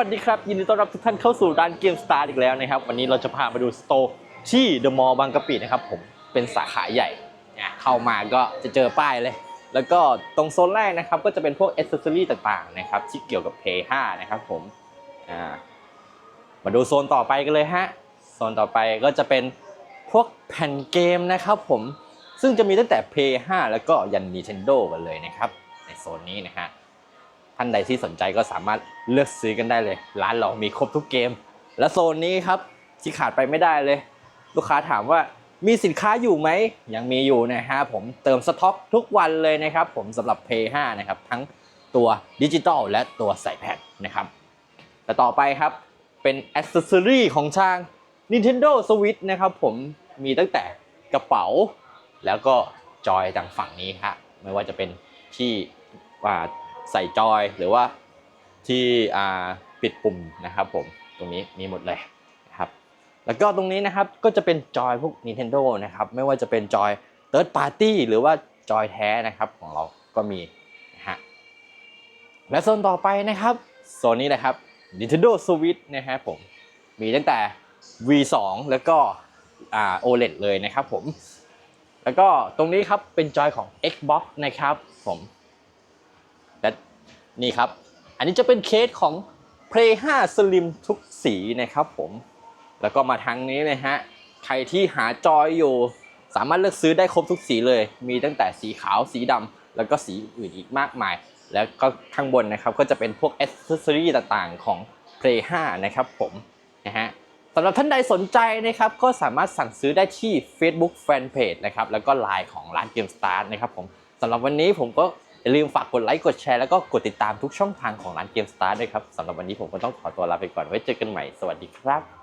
สวัสดีครับ ยินดีต้อนรับทุกท่านเข้าสู่ร้านเกมสตาร์อีกแล้วนะครับ วันนี้เราจะพามาดูสโตร์ที่เดอะมอลล์บางกะปินะครับผมเป็นสาขาใหญ่เนี่ยเข้ามาก็จะเจอป้ายเลย แล้วก็ตรงโซนแรกนะครับ ก็จะเป็นพวกอ c เซอรี่ต่างๆนะครับ ที่เกี่ยวกับ p 5นะครับผมอ่ามาดูโซนต่อไปกันเลยฮะโซนต่อไปก็จะเป็นพวกแผ่นเกมนะครับผมซึ่งจะมีตั้งแต่ p 5แล้วก็ยัน Nintendo กันเลยนะครับ ในโซนนี้นะฮะ ท่านใดที่สนใจก็สามารถเลือกซื้อกันได้เลย ร้านเรามีครบทุกเกม และโซนนี้ครับที่ขาดไปไม่ได้เลย ลูกค้าถามว่ามีสินค้าอยู่ไหม ยังมีอยู่นะฮะผมเติมสต็อกทุกวันเลยนะครับ ผมสำหรับ Play 5นะครับ ทั้งตัวดิจิตอลและตัวใส่แผ่นนะครับ แต่ต่อไปครับเป็นอ c เซอรี่ของทาง Nintendo Switch นะครับ ผมมีตั้งแต่กระเป๋า แล้วก็จอยทางฝั่งนี้ครับไม่ว่าจะเป็นที่ว่า ใส่จอยหรือว่าที่ปิดปุ่มนะครับผมตรงนี้มีหมดเลยนะครับแล้วก็ตรงนี้นะครับก็จะเป็นจอยพวก Nintendo นะครับไม่ว่าจะเป็นจอย Third Party หรือว่าจอยแท้นะครับของเราก็มีนะฮะและโซนต่อไปนะครับโซนนี้นะครับ Nintendo Switch นะฮะผมมีตั้งแต่ V2 แล้วก็อ่า OLED เลยนะครับผม แล้วก็ตรงนี้ครับเป็นจอยของ Xbox นะครับผม นี่ครับ อันนี้จะเป็นเคสของ Play 5 Slim ทุกสีนะครับผม แล้วก็มาทางนี้เลยฮะ ใครที่หาจอยอยู่ สามารถเลือกซื้อได้ครบทุกสีเลย มีตั้งแต่สีขาวสีดำแล้วก็สีอื่นอีกมากมาย แล้วก็ข้างบนนะครับก็จะเป็นพวกอ c เซอรี่ต่างๆของ Play 5 นะครับผมนะฮะสำหรับท่านใดสนใจนะครับก็สามารถสั่งซื้อได้ที่ Facebook Fanpage นะครับแล้วก็ Line ของร้าน GameStar นะครับผมสำหรับวันนี้ผมก็ อย่าลืมฝากกดไลค์กดแชร์แล้วก็กดติดตามทุกช่องทางของร้านเกมสตาร์ด้วยครับสำหรับวันนี้ผมก็ต้องขอตัวลาไปก่อนไว้เจอกันใหม่สวัสดีครับ